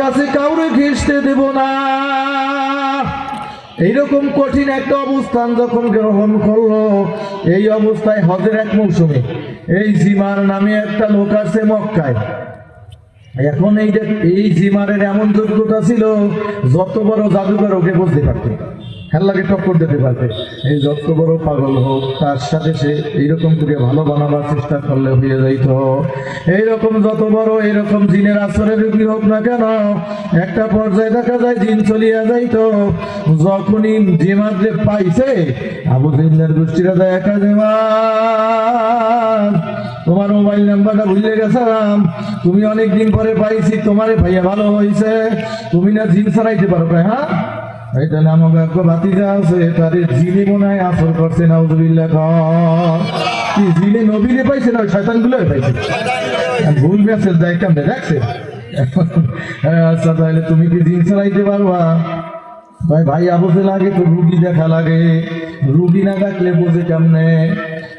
কাছে কাউরে ঘেসতে দেব না। এইরকম কঠিন একটা অবস্থান যখন গ্রহণ করল, এই অবস্থায় হজের এক মৌসুমে এই জিমার নামে একটা লোক আছে মক্কায়। এখন এই এই জিমারের এমন যোগ্যতা ছিল, যত বড় জাদুকর ওকে বুঝতে পারতো খেলাকে টক্কর দিতে পারবে। এই যত বড় পাগল হোক, তার সাথে সে এইরকম করে ভালো বানাবার চেষ্টা করলে হয়ে যাইত। এইরকম যত বড় এইরকম জিনের আসরের রুগী হোক না কেন, একটা পর্যায়ে দেখা যায় জিন চলিয়া যাইত। যখনই যে পাইছে, আবু জিন্দার গোষ্ঠীরা দেয় একা জিমার তোমার মোবাইল নাম্বারটা ভুলে গেছিলাম। তুমি অনেক দিন পরে পাইছি, তোমারে ভাইয়া ভালো হয়েছে তুমি না জিন ছাড়াইতে পারো হ্যাঁ? আমাকে একটা বাতিজা আছে তারে জিনে মনে হয় আসর করছে না উজবিল্লা কি জিনে নবীরে পাইছে না শয়তানগুলো পাইছে ভুল মেসেজ দেয় কেমনে? দেখছে? আচ্ছা তাহলে তুমি কি জিন চালাইতে পারবা? ভাই ভাই আবুতে লাগে তো রুগী দেখা লাগে। রুগী না দেখলে বোঝে কেমনে?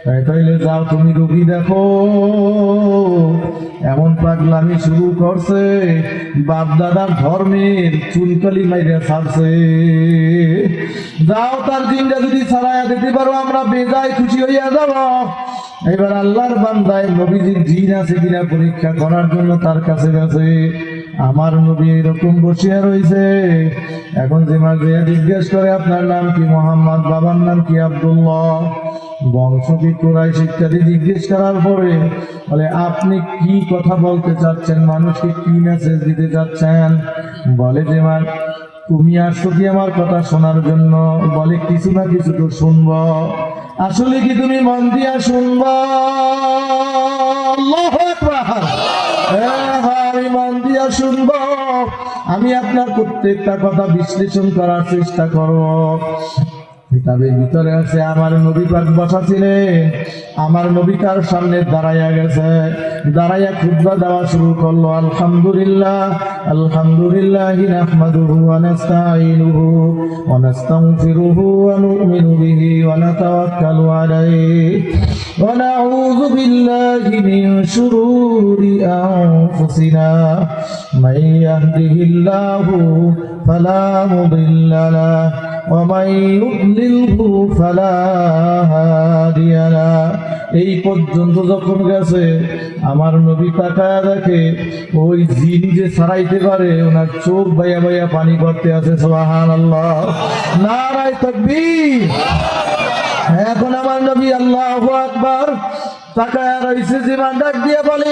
তাই তাইলে যাও তুমি রুগী দেখো। এমন পাগলামি শুরু করছে বাপ দাদার ধর্মের চুলকালি মাইরে ছাড়ছে। যাও তার দিনটা যদি ছাড়াইয়া দিতে পারো, আমরা বেজায় খুশি হইয়া যাব। এবার আল্লাহর বান্দায় নবীজির জিন আছে কিনা পরীক্ষা করার জন্য তার কাছে গেছে। আমার নবী এরকম বসিয়া রয়েছে এখন যে মাঝে জিজ্ঞেস করে, আপনার নাম কি মোহাম্মদ? বাবার নাম কি আব্দুল্লাহ? বংশ কি কোরআশ ইত্যাদি জিজ্ঞেস করার পরে বলে, আপনি কি কথা বলতে চাচ্ছেন? মানুষকে কি মেসেজ দিতে চাচ্ছেন? বলে যে, মা, তুমি আসছো কি আমার কথা শোনার জন্য? বলে, কিছু না কিছু তো শুনব। আসলে কি তুমি মন দিয়া শুনব? আমি আপনার প্রত্যেকটা কথা বিশ্লেষণ করার চেষ্টা করব। কিতাবের ভিতরে আছে, আমার নবী পাক বসা ছিলেন আমার নবী তার সামনে দাঁড়াইয়া গেছে। দাঁড়াইয়া খুতবা দেওয়া শুরু করল, আলহামদুলিল্লাহ আলহামদুলিল্লাহ নাহমাদুহু ওয়া নাস্তাঈনুহু ওয়া নাস্তাগফিরুহু ওয়া নু'মিনু বিহি ওয়া নাতাওয়াক্কালু আলাইহি ওয়া নাউযু বিল্লাহি মিন শুরুরি আনফুসিনা মান ইয়াহদিহিল্লাহু ফালা মুদিল্লা লাহু ومن يضلله فلا هادي له এই পর্যন্ত যখন গেছে আমার নবী তাকায় দেখে ওই জিন যে ছাড়াইতে পারে ওনার চোখ বাইয়া বাইয়া পানি করতে আছে সোহান আল্লাহ নারায় তকবীর এখন আমার নবী আল্লাহ আকবার তাকায় রয়েছে জীবন ডাক দিয়ে বলে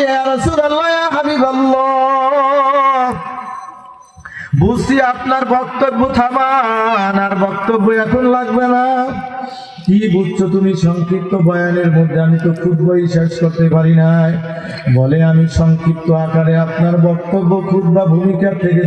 বুঝছি আপনার বক্তব্য থামান, আর বক্তব্য এখন লাগবে না। কি বুঝছ তুমি? সংক্ষিপ্ত বয়ানের মধ্যে আমি তো খুদ্ই শেষ করতে পারি নাই। বলে, আমি সংক্ষিপ্ত আকারে আপনার বক্তব্য খুদ্া ভূমিকা থেকে